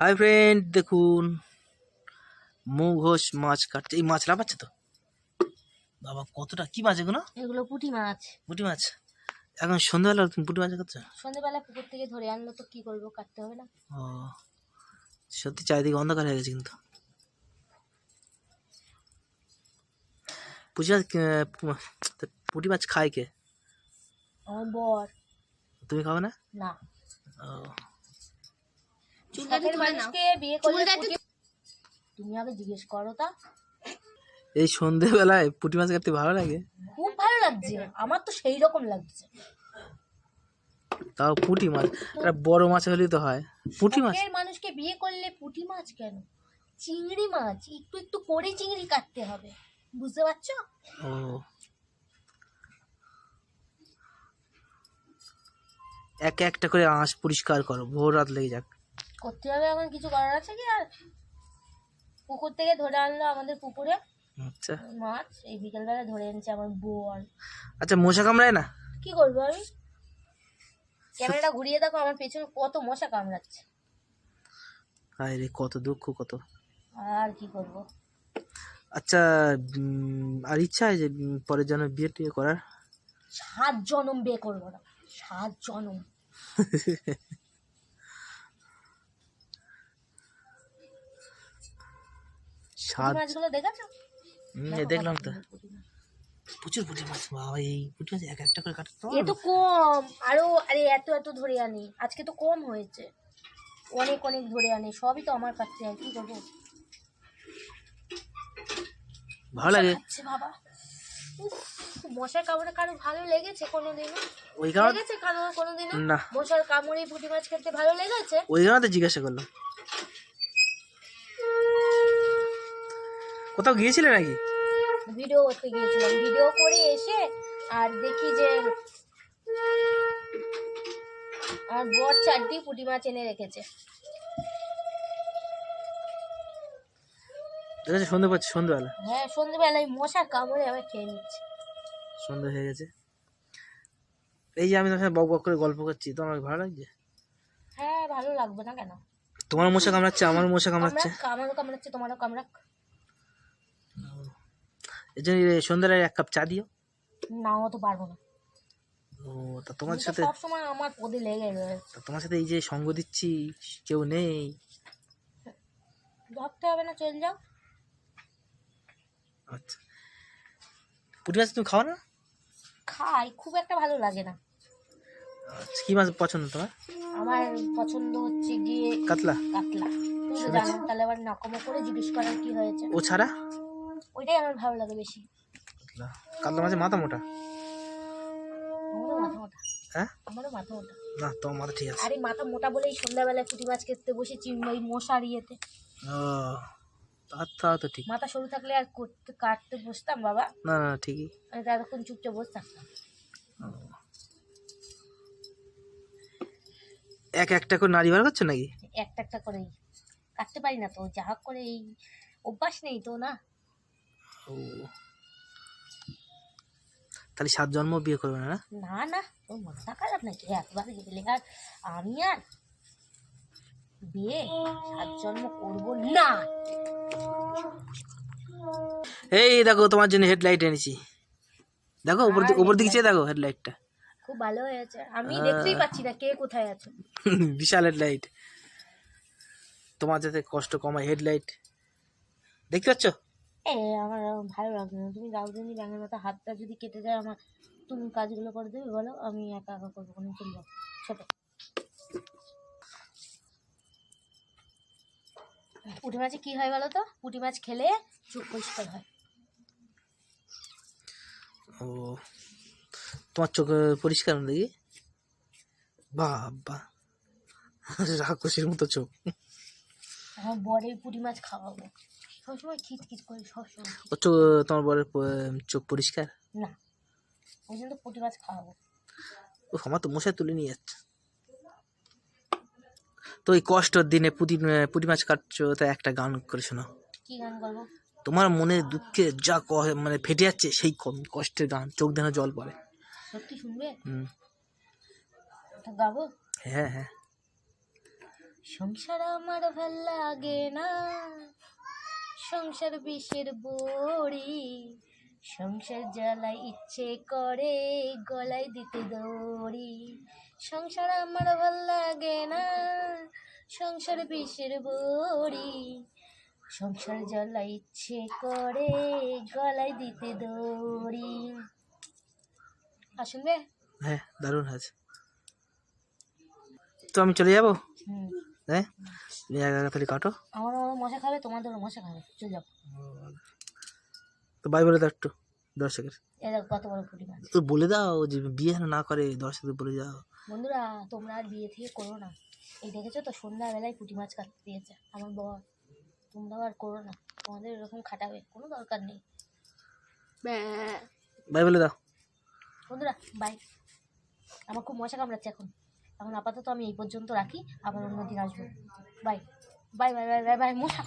Hi friend দেখুন মুঘোষ মাছ কাটছে। এই মাছ লাফাচ্ছে তো? বাবা কতটা কি মাছ এগুলো? এগুলো পুঁটি মাছ। পুঁটি মাছ? এখন সন্ধ্যাবেলা তুমি পুঁটি মাছ কাটছো? সন্ধেবেলা পুকুর থেকে ধরে আনলো তো কি করব কাটতে হবে না। ও সত্যি চারিদিকে অন্ধকার হয়ে গেছে কিন্তু। পুঁটি মাছ পুঁটি মাছ খায় কে? আমার বর। তুমি খাবে না? না। ও। মানুষকে বিয়ে করলে পুঁটি- তুমি আগে জিজ্ঞেস করো তা। এই সন্ধেবেলায় পুঁটি মাছ কাটতে ভালো লাগে? খুব ভালো লাগছে আমার তো সেই রকম লাগছে। তাও পুঁটি মাছ একটা বড় মাছ হলেই তো হয়। পুঁটি মাছ? মানুষকে বিয়ে করলে পুঁটি মাছ কেন? চিংড়ি মাছ একটু একটু করে চিংড়ি কাটতে হবে বুঝতে পারছ? ও। এক একটা করে আঁশ পরিষ্কার করো ভোর রাত লেগে যাক। করতে হবে এখন কিছু করার আছে কি? আর পুকুর থেকে ধরে আনলো আমাদের পুকুরে। আচ্ছা। মাছ এই বিকেলবেলা ধরে এনেছে আমার বর আচ্ছা মশা কামড়ায় না? কি করব আমি? ক্যামেরাটা ঘুরিয়ে দেখো আমার পেছনে কত মশা কামড়াচ্ছে। হায় রে কত দুঃখ কত। আর কি করব? আচ্ছা আর ইচ্ছা আছে যে পরের জন্য বিয়ে টিয়ে করার? সাত জনম বিয়ে করব না। সাত জনম। স্বাদ মাছগুলো দেখেছ? দেখলাম তো। প্রচুর পুঁটি মাছ বাবা এই পুঁটি মাছ এক একটা করে কাটতে এ তো কম। আরও আরে এত এত ধরে আনি। আজকে তো কম হয়েছে। অনেক অনেক ধরে আনি। সবই তো আমার কাছে আর কি করব? ভালো লাগে। বাবা। মশার কামড়ে কারও ভালো লেগেছে কোনোদিনও? ওই কারণে লেগেছে কারও কোনোদিনও? না। মশার কামড়ে পুঁটি মাছ খেতে ভালো লেগেছে? ওই কারণে জিজ্ঞাসা করলাম। কোথাও গিয়েছিলে নাকি? ভিডিও করতে গিয়েছিলাম। ভিডিও করে এসে আর দেখি যে আমার বর চারটি পুঁটি মাছ এনে রেখেছে। সন্ধে পাচ্ছি সন্ধ্যেবেলা হ্যাঁ সন্ধ্যেবেলায় মশার কামড়ে আবার খেয়ে নিচ্ছে। সন্ধ্যা হয়ে গেছে। এই যে আমি তোমার সাথে বক বক করে গল্প করছি তোমার ভালো লাগছে? হ্যাঁ ভালো লাগবে না কেন? তোমার মশা কামড়াচ্ছে আমার মশা কামড়াচ্ছে। আমারও কামড়াচ্ছে তোমারও কামড়াক। এই জন্য এই এক কাপ চা দিও। নাও তো পারব না। ও তা তোমার সাথে সবসময় আমার পদে লেগে রয়েছে তা তোমার সাথে এই যে সঙ্গ দিচ্ছি কেউ নেই। ভাবতে হবে না চল যাও। আচ্ছা। পুঁটি মাছ তুমি খাও না? খাই খুব একটা ভালো লাগে না। আচ্ছা কী মাছ পছন্দ তোমার? আমার পছন্দ হচ্ছে গিয়ে কাতলা। কাতলা। তুমি তো জানো তাহলে আবার নাকমো করে জিজ্ঞেস করার কি হয়েছে। ও ছাড়া? ওইটাই আমার ভালো লাগে বেশি। কাতলা কাতলা মাছের মাথা মোটা। আমারও মাথা মোটা। হ্যাঁ? আমারও মাথা মোটা। না তোমার মাথা ঠিক আছে। আরে মাথা মোটা বলেই সন্ধ্যাবেলায় পুঁটি মাছ খেতে ওই মশার ইয়েতে। তা তা ঠিক। মাথা সরু থাকলে আর করতে কাটতে বসতাম বাবা। না না ঠিকই। আমি চুপচাপ বসে থাকতাম। এক একটা করে নারী বার করছ নাকি? একটা একটা করেই। কাটতে পারি না তো যা করে এই অভ্যাস নেই তো না। ও। তাহলে সাত জন্ম বিয়ে করবে না না? না তোর মাথা খারাপ নাকি? একবার গেলে আর আমি আর বিয়ে সাত জন্ম করব না। এই দেখো তোমার জন্য হেডলাইট এনেছি। দেখো উপর দিকে উপর দিকে চেয়ে দেখো হেডলাইটটা খুব ভালো হয়েছে। আমি দেখতেই পাচ্ছি না কে কোথায় আছে। বিশাল হেডলাইট তোমার যাতে কষ্ট কমায় হেডলাইট দেখতে পাচ্ছ? এ আমার ভালো লাগছে না। তুমি রাউজানি ব্যাঙের মতো হাতটা যদি কেটে যায় আমার তুমি কাজগুলো করে দেবে বলো আমি একা একা করব কোনো চলে যাও ছোটো। পুঁটি মাছে কি হয় বলো তো? পুঁটি মাছ খেলে চোখ পরিষ্কার হয়। ও তোমার চোখ পরিষ্কার দেখি? বাবা রাক্ষসের মতো চোখ। আমার বরের পুঁটি মাছ খাওয়াবো। সবসময় করে সবসময় ও চোখ তোমার বরের চোখ পরিষ্কার? না। ওই জন্য তো পুঁটি মাছ খাওয়াবো। ও আমার তো মশাই তুলে নিয়ে যাচ্ছে। তো ওই কষ্টর দিনে পুঁটি পুঁটি মাছ কাটছো তা একটা গান করে শোনো। কি গান করব? তোমার মনে দুঃখে যা মানে ফেটে যাচ্ছে সেই কষ্টের গান চোখ দেনা জল পড়ে। সত্যি শুনবে? হুম। গাবো? হ্যাঁ হ্যাঁ। সংসার আমার ভালো লাগে না। সংসার বিষের বড়ি। সংসার জ্বালাই ইচ্ছে করে, গলায় দিতে দড়ি। সংসার আমার ভালো লাগে না, সংসার বিষের বড়ি। সংসার জ্বালাই ইচ্ছে করে, গলায় দিতে দড়ি। আসুন হ্যাঁ দারুণ আছে তো আমি চলে যাব? হ্যাঁ? তুমি একা একা তাহলে কাটো। আমার মশা খাবে তোমাদের মশা খাবে। চল যাও। তো বাই বলে দাও একটু দর্শকের। কত বড় ফুটি মাছ। তো বলে দাও যে বিয়ে যেন না করে দর্শকদের বলে যাও। বন্ধুরা তোমরা আর বিয়ে থেকে করো না। এই দেখেছ তো সন্ধ্যাবেলায় পুঁটি মাছ কাটতে দিয়েছে আমার বর তোমরাও আর করো না। তোমাদের এরকম খাটাবে কোনো দরকার নেই। বাই বলে দাও। বন্ধুরা বাই। আমার খুব মশা কামড়াচ্ছে এখন। এখন আপাতত আমি এই পর্যন্ত রাখি, আবার অন্য দিন আসব। Bye bye bye bye bye bye মশা।